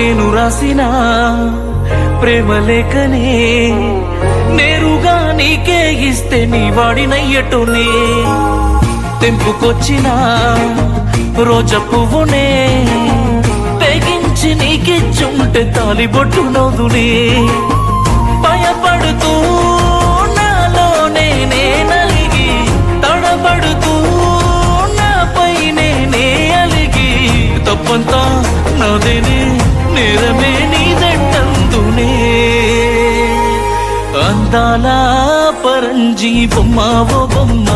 నేను రాసిన ప్రేమ లేఖనే నేరుగా నీకే ఇస్తే నీ వాడినయ్యటునే తెంపుకొచ్చిన రోజ పువ్వునే తెగించి నీకిచ్చుంటే తాలిబొట్టు నవ్వునే. భయపడుతూ నాలోనే నే నలిగి తడబడుతూ నాపైనే నే అలిగి తప్పంతా నాదేనే. నేరమే నీదంటందునే అందాల పరంజీ బొమ్మ ఓ బొమ్మ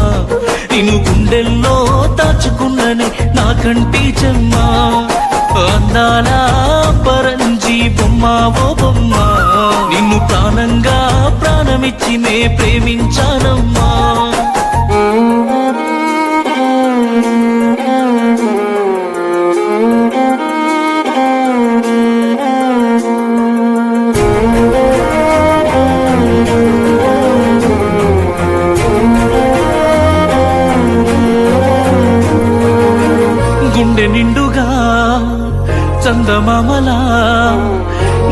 నిన్ను గుండెల్లో దాచుకున్ననే నా కంటి చెమ్మ అందాల పరంజీ బొమ్మ ఓ బొమ్మ నిన్ను ప్రాణంగా ప్రాణమిచ్చి నే ప్రేమించానమ్మా. గుండె నిండుగా చందమామలా.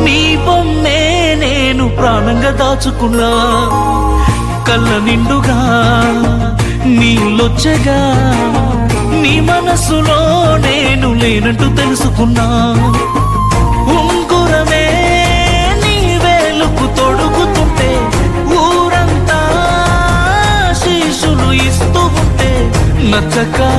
నీ బొమ్మే నేను ప్రాణంగా దాచుకున్నా. కళ్ళ నిండుగా నీళ్ళొచ్చగా. నీ మనసులో నేను లేనట్టు తెలుసుకున్నా. ఉంగురమే తొడుగుతుంటే నచ్చక